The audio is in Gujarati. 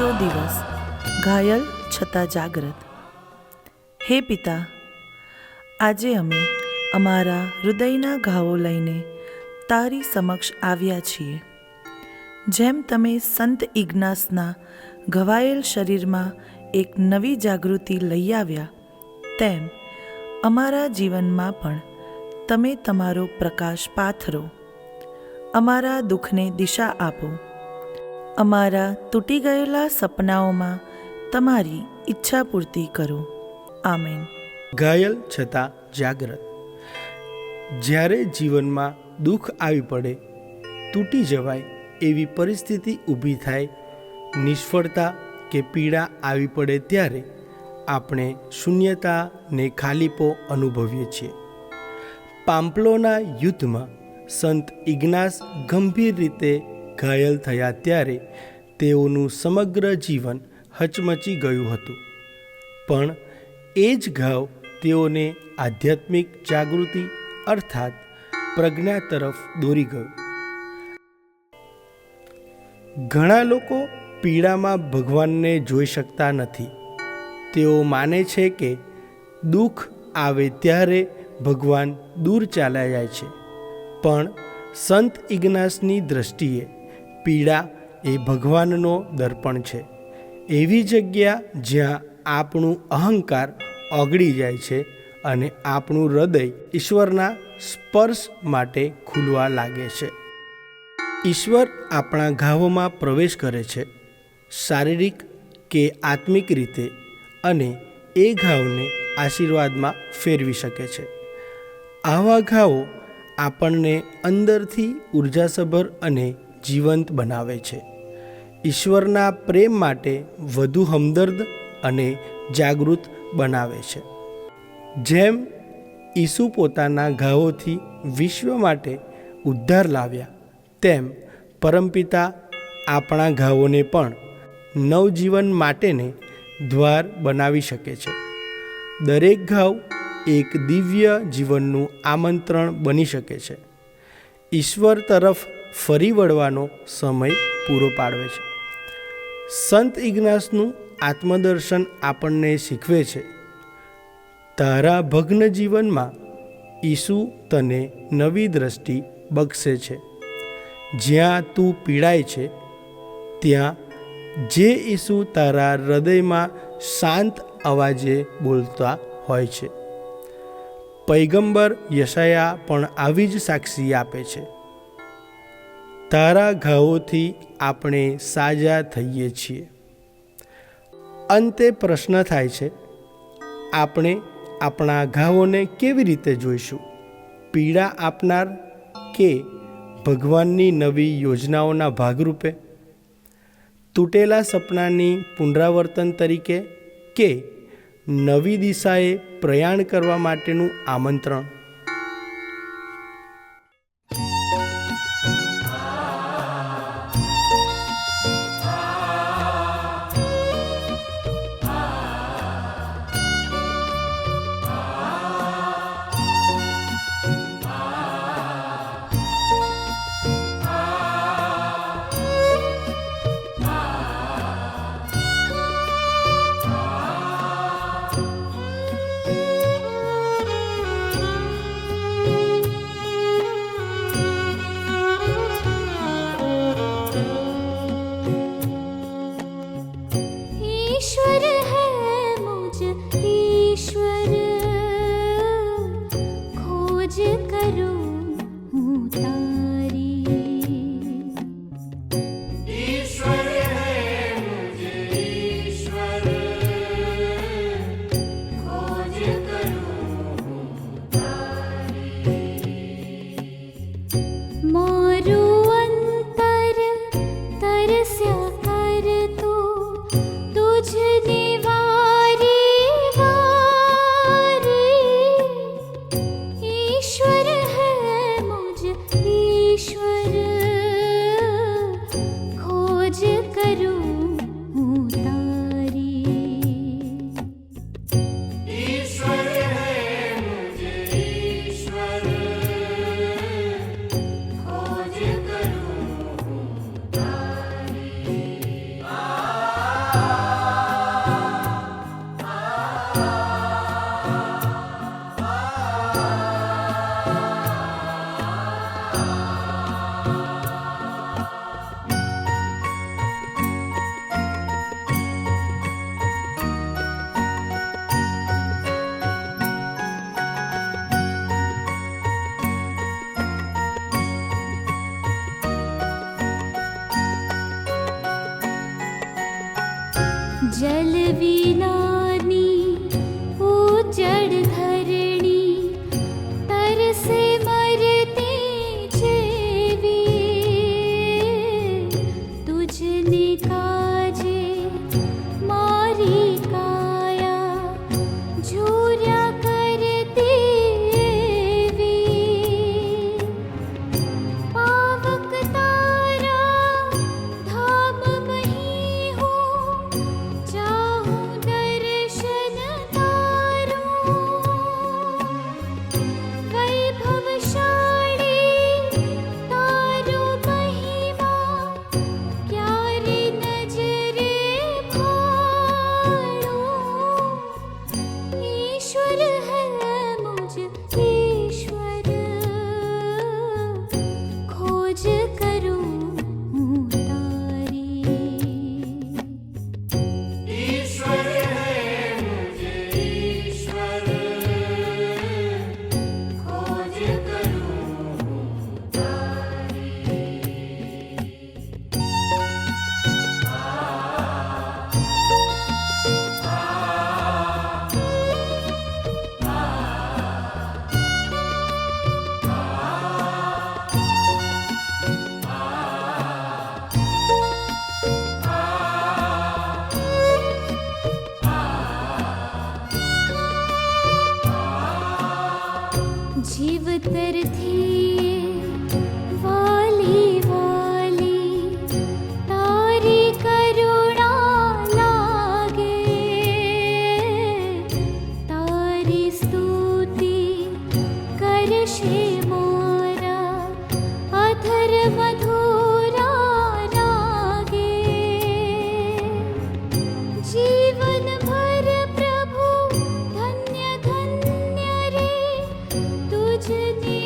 ત્રીજો દિવસ, ઘાયલ છતાં જાગ્રત. હે પિતા, આજે અમે અમારા હૃદયના ઘાવો લઈને તારી સમક્ષ આવ્યા છીએ. જેમ તમે સંત ઇગ્નાસના ઘવાયેલ શરીરમાં એક નવી જાગૃતિ લઈ આવ્યા, તેમ અમારા જીવનમાં પણ તમે તમારો પ્રકાશ પાથરો. અમારા દુઃખને દિશા આપો. અમારા તૂટી ગયેલા સપનાઓમાં તમારી ઈચ્છા પૂર્તિ કરો. આમેન. ઘાયલ છતાં જાગ્રત. જ્યારે જીવનમાં દુઃખ આવી પડે, તૂટી જવાય એવી પરિસ્થિતિ ઊભી થાય, નિષ્ફળતા કે પીડા આવી પડે ત્યારે આપણે શૂન્યતા ને ખાલીપો અનુભવીએ છીએ. પામ્પલોના યુદ્ધમાં સંત ઇગ્નાસ ગંભીર રીતે ઘાયલ થયા ત્યારે તેઓનું સમગ્ર જીવન હચમચી ગયું હતું. પણ એ જ ઘાવ તેઓને આધ્યાત્મિક જાગૃતિ અર્થાત પ્રજ્ઞા તરફ દોરી ગયો. ઘણા લોકો પીડામાં ભગવાનને જોઈ શકતા નથી. તેઓ માને છે કે દુઃખ આવે ત્યારે ભગવાન દૂર ચાલ્યા જાય છે. પણ સંત ઇગ્નાસની દ્રષ્ટિએ પીડા એ ભગવાનનો દર્પણ છે. એવી જગ્યા જ્યાં આપણું અહંકાર ઓગળી જાય છે અને આપણું હૃદય ઈશ્વરના સ્પર્શ માટે ખુલવા લાગે છે. ઈશ્વર આપણા ઘાવોમાં પ્રવેશ કરે છે, શારીરિક કે આત્મિક રીતે, અને એ ઘાવને આશીર્વાદમાં ફેરવી શકે છે. આવા ઘાવો આપણને અંદરથી ઉર્જાસભર અને જીવંત બનાવે છે. ઈશ્વરના પ્રેમ માટે વધુ હમદર્દ અને જાગૃત બનાવે છે. જેમ ઈસુ પોતાના ઘાવોથી વિશ્વ માટે ઉદ્ધાર લાવ્યા, તેમ પરમપિતા આપણા ઘાવોને પણ નવજીવન માટેને દ્વાર બનાવી શકે છે. દરેક ઘાવ એક દિવ્ય જીવનનું આમંત્રણ બની શકે છે. ઈશ્વર તરફ ફરી વળવાનો સમય પૂરો પાડવે છે. સંત ઇગ્નાસનું આત્મદર્શન આપણને શીખવે છે. તારા ભગ્ન જીવનમાં ઈસુ તને નવી દ્રષ્ટિ બક્ષે છે. જ્યાં તું પીડાય છે, ત્યાં જે ઈસુ તારા હૃદયમાં શાંત અવાજે બોલતા હોય છે. પૈગંબર યશાયા પણ આવી જ સાક્ષી આપે છે. તારા ઘાવોથી આપણે સાજા થઈએ છીએ. અંતે પ્રશ્ન થાય છે, આપણે આપણા ઘાવોને કેવી રીતે જોઈશું? પીડા આપનાર કે ભગવાનની નવી યોજનાઓના ભાગરૂપે? તૂટેલા સપનાની પુનરાવર્તન તરીકે કે નવી દિશાએ પ્રયાણ કરવા માટેનું આમંત્રણ? जलवीना 知你